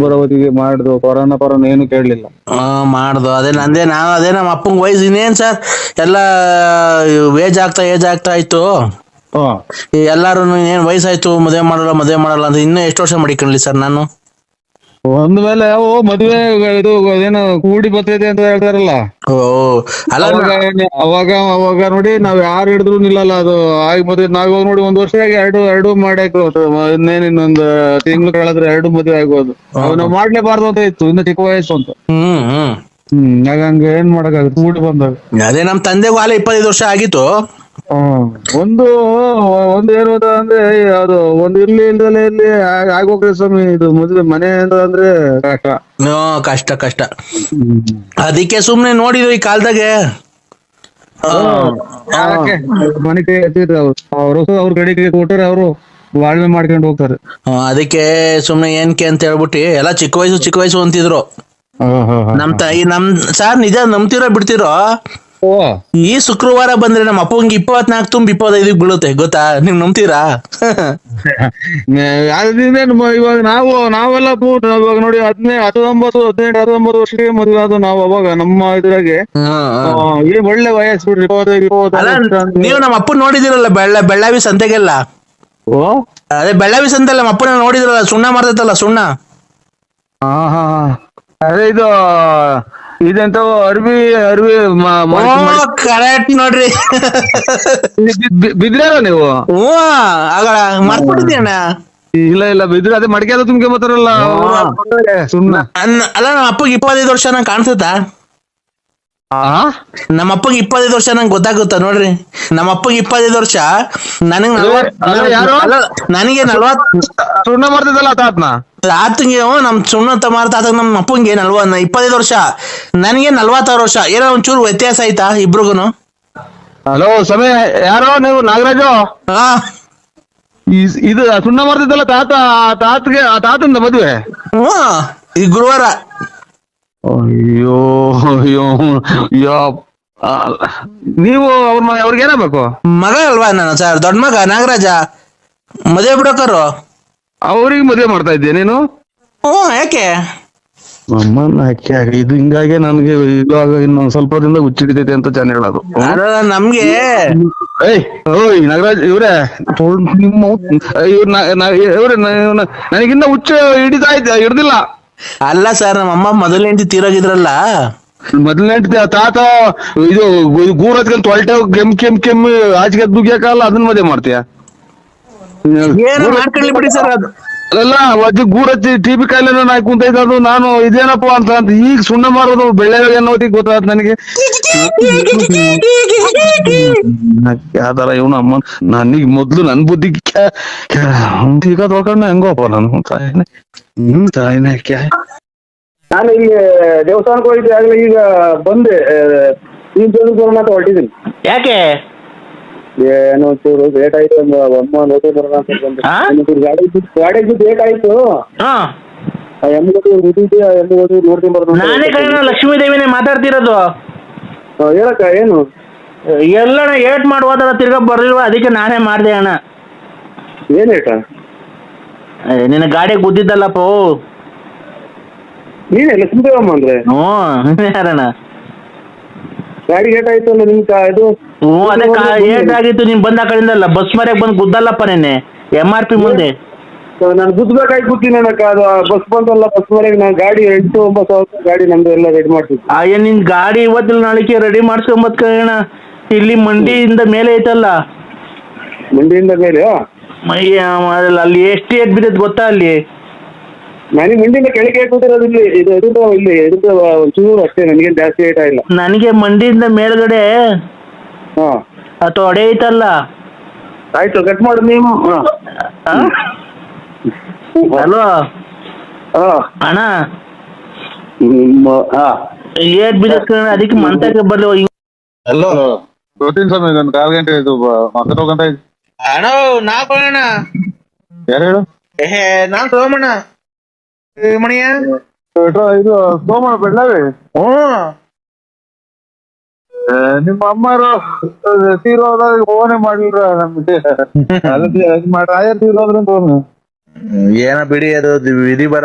ಬರೋದಿಗೆ ಮಾಡ್ದು corona ಪರೋನ ಏನು ಕೇಳಲಿಲ್ಲ. ಆ, ಮಾಡ್ದು. ಅದೇ ನಂದೇ ನಾವು ಅದೇ ನಮ್ಮ ಅಪ್ಪಂಗ್ ವಯಸ್ಸು ಇನ್ನೇನ್ ಸರ್ ಎಲ್ಲ ಏಜ್ ಆಗ್ತಾ ಏಜ್ ಆಗ್ತಾ ಇತ್ತು ಎಲ್ಲಾರು ಏನ್ ವಯಸ್ಸಾಯ್ತು ಮದುವೆ ಮಾಡಲ್ಲ ಮದುವೆ ಮಾಡಲ್ಲ ಅಂತ ಇನ್ನೂ ಎಷ್ಟು ವರ್ಷ ಮಾಡಿಕೊಂಡ್ಲಿ ಸರ್ ನಾನು? ಒಂದ್ ಮೇಲೆ ಓ ಮದುವೆ ಇದು ಏನೋ ಕೂಡಿ ಬರ್ತೈತೆ ಅಂತ ಹೇಳ್ತಾರಲ್ಲ. ಅವಾಗ ಅವಾಗ ಅವಾಗ ನೋಡಿ ನಾವ್ ಯಾರು ಹಿಡಿದ್ರು ನಿಲ್ಲಲ್ಲ ಅದು. ಆಗಿ ಮದ್ವೆ ನಾವ್ ಇವಾಗ ನೋಡಿ ಒಂದ್ ವರ್ಷ ಆಗಿ ಎರಡು ಎರಡು ಮಾಡಾಕ ಇನ್ನೇನ್ ಇನ್ನೊಂದ್ ತಿಂಗ್ಳು ಕಳೆದ್ರೆ ಎರಡು ಮದ್ವೆ ಆಗೋದು. ಅವ್ ನಾವ್ ಮಾಡ್ಲೇಬಾರ್ದು ಅಂತ ಇತ್ತು. ಇನ್ನು ಚಿಕ್ಕ ವಯಸ್ಸು ಅಂತ. ಹ್ಮ್ ಹ್ಮ್. ಹಂಗ ಏನ್ ಮಾಡಕ್ ಕೂಡಿ ಬಂದಾಗ. ಅದೇ ನಮ್ ತಂದೆ ಆಲೆ ಇಪ್ಪತ್ತೈದು ವರ್ಷ ಆಗಿತ್ತು. ಒಂದು ಒಂದು ಏನು ಅಂದ್ರೆ ಅದು ಒಂದು ಇರ್ಲಿ ಇಲ್ದಲೆ ಇರ್ಲಿ ಆಗ್- ಆಗೋಗ್ರಿ ಸ್ವಾಮಿ. ಇದು ಮದ್ವೆ ಮನೆ ಅಂತ ಅಂದ್ರೆ ಕಷ್ಟ. ಕಷ್ಟ ಕಷ್ಟ. ಅದಕ್ಕೆ ಸುಮ್ನೆ ನೋಡಿದ್ವಿ ಈ ಕಾಲದಾಗೆ. ಯಾಕೆ? ಮನೆ ಕೈ ಹತ್ತಿದ್ರೆ ಅವ್ರು. ಅವರು ಅವ್ರ ಕೈ ಕೊಟ್ಟರೆ ಅವರು ಬಾಳ್ವೆ ಮಾಡ್ಕೊಂಡು ಹೋಗ್ತಾರೆ. ಅದಕ್ಕೆ ಸುಮ್ನೆ ಏನ್ಕೆ ಅಂತ ಹೇಳ್ಬಿಟ್ಟು ಎಲ್ಲ ಚಿಕ್ಕ ವಯಸ್ಸು ಚಿಕ್ಕ ವಯಸ್ಸು ಅಂತಿದ್ರು. ನಮ್ ತಾಯಿ ನಮ್ ಸರ್ ನಿಜ ನಂಬ್ತಿರೋ ಬಿಡ್ತಿರೋ? ಈ ಶುಕ್ರವಾರ ಬಂದ್ರೆ ನಮ್ಮ ಅಪ್ಪಂಗೆ ಇಪ್ಪತ್ನಾಲ್ಕು ತುಂಬ ಇಪ್ಪತ್ತೈದು ಬೀಳುತ್ತೆ ಗೊತ್ತಾ? ನೀವ್ ನಂಬ್ತೀರಾ? ಇವಾಗ ನಾವು ನಾವೆಲ್ಲ ಇವಾಗ ನೋಡಿ ಹದಿನೈದು ಹತ್ತೊಂಬತ್ತು ಹದಿನೆಂಟು ಹತ್ತೊಂಬತ್ತು ವರ್ಷಕ್ಕೆ ಮದುವೆ ಆದ ನಾವು ಅವಾಗ ನಮ್ಮ ಇದ್ರಾಗೆ. ಏನ್ ಒಳ್ಳೆ ವಯಸ್ಸು ಬಿಡ್ರಿ ಇಪ್ಪತ್ತೈದು ಅಲ್ಲ ಇಪ್ಪತ್ತೈದು ನೀವು ನಮ್ಮ ಅಪ್ಪ ನೋಡಿದಿರಲ್ಲ ಬೆಳ್ಳ ಬೆಳ್ಳಾವಿ ಸಂತೆಗೆಲ್ಲ? ಓ? ಅದೇ ಬೆಳ್ಳಾವಿ ಸಂತೆಲ್ಲ ನಮ್ಮ ಅಪ್ಪನ ನೋಡಿದ್ರಲ್ಲ ಸುಣ್ಣ ಮಾಡ್ತೈತಲ್ಲ ಸುಣ್ಣ? ಹಾ. ಅದೇ ಇದು ಇದೆಂತ ಅರ್ವಿ ಅರ್ವಿ ಕರೆಕ್ಟ್ ನೋಡ್ರಿ. ಬಿದ್ರಾರ ನೀವು? ಹ್ಞೂ ಆಗ ಮರ್ತ್ಬಿಟ್ಟಿದ್ದೀಣ್ಣ ಇಲ್ಲ ಇಲ್ಲ ಬಿದ್ರೆ ಅದೇ ಮಡಿಕೆ ಅದು ತುಂಬ್ಕೆ ಬರ್ತಾರಲ್ಲ ಸುಮ್ಮನೆ ಅನ್ನ- ಅಲ್ಲ ನಮ್ಮ ಅಪ್ಪಗೆ ಇಪ್ಪತ್ತೈದು ವರ್ಷ ನಂಗೆ ಕಾಣಿಸುತ್ತಾ? ನಮ್ಮ ಅಪ್ಪಗೆ ಇಪ್ಪತ್ತೈದು ವರ್ಷ ನಂಗೆ ಗೊತ್ತಾಗುತ್ತ ನೋಡ್ರಿ. ನಮ್ಮ ಅಪ್ಪಗೆ ಇಪ್ಪತ್ತೈದು ವರ್ಷ ನನಗೆ? ನನಗೆ ನಲ್ವತ್ ಸುಣ್ಣ ಮಾಡ್ತಿದ್ದಲ್ಲ ತಾತ್ನ ಆತಂಗೆ ನಮ್ ಸುಣ್ಣ ತಮಾರ ತಾತ ನಮ್ಮ ಅಪ್ಪಂಗೆ ನಲ್ವ ಇಪ್ಪತ್ತೈದು ವರ್ಷ. ನನಗೆ ನಲ್ವತ್ತಾರು ವರ್ಷ. ಏನೋ ಒಂಚೂರು ವ್ಯತ್ಯಾಸ ಆಯ್ತಾ ಇಬ್ರಿಗೂನು? ಹಲೋ ಸಮಯ ಯಾರೋ ನೀವು ನಾಗರಾಜು? ಇದು ಸುಣ್ಣ ಮಾಡ್ತಿದ್ದಲ್ಲ ತಾತ ಆ ತಾತಗೆ ಆ ತಾತಂದ ಮದುವೆ? ಹ್ಮ್ ಈ ಗುರುವಾರ. ಅಯ್ಯೋ ಅಯ್ಯೋ ಆ, ನೀವು ಅವ್ರ ಅವ್ರಿಗೆ ಏನಾಗಬೇಕು? ಮಗ ಅಲ್ವಾ ನಾನು ಸರ್? ದೊಡ್ಡ ಮಗ ನಾಗರಾಜ. ಮದುವೆ ಬಿಡಕರು? ಅವ್ರಿಗೆ ಮದುವೆ ಮಾಡ್ತಾ ಇದ್ದೆ ನೀನು? ಹ್ಞೂ ಯಾಕೆ? ಅಮ್ಮನ ಅಕ್ಕಿ ಆಗ ಇದು ಹಿಂಗಾಗಿ ನನ್ಗೆ ಇವಾಗ ಇನ್ನೊಂದ್ ಸ್ವಲ್ಪ ದಿನ ಹುಚ್ಚಿಡಿತೈತೆ ಅಂತ ಜನ ಹೇಳೋದು. ನಮ್ಗೆ ಏಯ್ ಓಯ್ ನಾಗರಾಜ್ ಇವ್ರೆ ನಿಮ್ಮ ಇವ್ರ ಇವ್ರೆ ನನಗಿನ್ನ ಹುಚ್ಚು ಹಿಡಿತಾ ಇದ್ದ ಹಿಡ್ದಿಲ್ಲ. ಅಲ್ಲ ಸರ್ ನಮ್ಮ ಅಮ್ಮ ಮೊದಲ ಹೆಂಡತಿ ತೀರೋಗಿದ್ರಲ್ಲ. ಮೊದಲನೇ ತಾತ ಇದು ಗೂರ್ ಹತ್ಕೊಂಡ್ ತೊಳ್ಟೆ ಕೆಮ್ ಕೆಮ್ ಕೆಮ್ ಆಚೆಗೆ ದುಗಿಯಕಲ್ಲ ಅದನ್ನ ಮದುವೆ ಮಾಡ್ತೀಯ? ಏನು ಮಾಡ್ಕೊಳ್ಳಿ ಬಿಡಿ ಸರ್ ಅದು. ಅಲ್ಲ ಅಜ್ಜಿ ಗೂರಚ್ಚಿ ಟಿ ಬಿ ಕಾಯಿಲೆ ನಾಯಿ ಕುಂತೈತೆ ಅದು ನಾನು ಇದೇನಪ್ಪ ಅಂತ ಅಂತ ಈಗ ಸುಣ್ಣ ಮಾಡೋದು ಬೆಳ್ಳೆ ಅನ್ನೋದಿ ಗೊತ್ತಾಯ್ತು ನನಗೆ. ಯಾವ್ದಾರ ಇವನು ಅಮ್ಮ ನನಗೆ ಮೊದ್ಲು ನನ್ ಬುದ್ಧಿ ಈಗ ತೊಳ್ಕೊಂಡ ಹೆಂಗೋಪ್ಪ ನಾನು ತಾಯಿನ. ಹ್ಮ್ ತಾಯಿನ ಕ್ಯಾ? ನಾನು ಇಲ್ಲಿ ದೇವಸ್ಥಾನಕ್ಕೆ ಹೋಗಿದ್ದೆ ಆಗಲೇ ಈಗ ಬಂದೆ ಈ ಜನ ಅಂತ ಹೊರಟಿದ್ದೀನಿ. ಯಾಕೆ? ಏನೋ ಚೂರು ಲೇಟ್ ಆಯ್ತು ಒಂದು ಅಮ್ಮ ನೋಟಿ ಬರೋಣ ಅಂತ ಬಂದೆ. ಆ? ಗಾಡಿ ಗಾಡಿ ಲೇಟ್ ಆಯ್ತು. ಹಾ. ಆ ಎಮ್ಮಿಗೆ ರುಚಿದ್ದೆ ಆ ಎಮ್ಮೆ ಹೋಗಿ ನೋಡ್ತೀನಿ ಬರೋಣ ಅಂತ ನಾನೇ ಕಣ ಲಕ್ಷ್ಮೀ ದೇವಿನೇ ಮಾತಾಡ್ತಿರೋದು. ಆ, ಹೇಳಕ್ಕ ಏನು? ಎಲ್ಲಣ್ಣ ಏಟ್ ಮಾಡಿ ಹೋದಲ್ಲ ತಿರ್ಗಾ ಬರಲಿಲ್ವಾ? ಅದಕ್ಕೆ ನಾನೇ ಮಾಡಿದೆ ಅಣ್ಣ. ಏನ್ ಏಟ? ಏ, ನಿನ್ನ ಗಾಡಿಗೆ ಗುದ್ದಿದ್ದಲ್ಲಪ್ಪ. ನೀನೇ ಲಕ್ಷ್ಮೀದೇವಮ್ಮ ಅಂದ್ರೆ? ಹ್ಞೂ ಯಾರಣ್ಣ? ಗಾಡಿ ಏಟ್ ಆಯ್ತು ಅಲ್ಲ ನಿಮ್ ಕಾ- ಇದು? ಹ್ಞೂ ಅದೇ ಕಾ ಏಟ್ ಆಗಿತ್ತು ನೀನು ಬಂದ ಆ ಕಡೆಯಿಂದಲ್ಲ ಬಸ್ ಮರ್ಯಾಗ ಬಂದು ಗುದ್ದಲ್ಲಪ್ಪ ನೆನ್ನೆ ಎಂ ಆರ್ ಪಿ ಮುಂದೆ. ನಾನು ಗುದ್ದಬೇಕಾಗಿ ಕೂತೀನಿ ಅಣ್ಣಕ್ಕ ಅದು ಬಸ್ ಬಂತಲ್ಲ ಬಸ್ ಮನೆಗೆ ನಾನು ಗಾಡಿ ಎಂಟು ಒಂಬತ್ತು ಸಾವಿರ ಗಾಡಿ ನಮ್ದು ಎಲ್ಲ ರೆಡಿ ಮಾಡ್ತಿದ್ದೆ. ಅಯ್ಯ ನಿನ್ ಗಾಡಿ ಇವತ್ತಿಲ್ಲ ನಾಳೆಗೆ ರೆಡಿ ಮಾಡ್ಸ್ಕೊಂಬತ್ ಕಣ ಇಲ್ಲಿ ಮಂಡಿಯಿಂದ ಮೇಲೆ ಐತಲ್ಲ. ಮಂಡಿಯಿಂದ ಮೇಲೆ? ಮೈ- ಅಲ್ಲಿ ಎಷ್ಟು ಏಟ್ ಬಿದ್ದೈತೆ ಗೊತ್ತಾ ಅಲ್ಲಿ? ನನಗೆ ಮಂಡಿಯಿಂದ ಕೆಳಗೆ ಕೂತಿರೋದು ಇಲ್ಲಿ ಇದು ಇದು ಇಲ್ಲಿ ಇದು ಒಂಚೂರು ಅಷ್ಟೇ ನನಗೇನು ಜಾಸ್ತಿ ಏಟ ಇಲ್ಲ. ನನಗೆ ಮಂಡಿಯಿಂದ ಮೇಲ್ಗಡೆ ಹಾಂ. ಆ ತೊಡೆ ಐತಲ್ಲ ಆಯ್ತು ಕಟ್ ಮಾಡು ನೀವು. ಹಾಂ. ಹಲೋ ಹಾಂ. ಅಣ್ಣ? ಹಾಂ. ಏಟ್ ಬಿದ್ದಕ್ಕೆ ಅದಕ್ಕೆ ಮಂತಕ್ಕೆ ಬರ್ಲಿ ಹಲೋ? ಪ್ರೋಟೀನ್ ಸಮಯ ಒಂದು ಕಾಲ್ ಗಂಟೆ ಇದು ಮಾತಾಡೋ ಗಂಟೆ ಅಣ್ಣ ನಾ ಅಣ್ಣ ಯಾರು ಹೇಳು? ಏ ನಾನ್ ಸೋಮಣ್ಣ. ಮಣಿಯ ಇದು ಸೋಮ ಬೆಳ್ಳಾವಿ? ಹ್ಮ್ ನಿಮ್ಮ ಅಮ್ಮರು ತೀರೋದಾಗ ಫೋನೇ ಮಾಡಿಲ್ರ ನಮ್ಗೆ? ರಾಯರ್ ತೀರೋದ್ರಿಂದ ಏನ ಬಿಡಿ ಅದು ವಿಧಿ ಬರ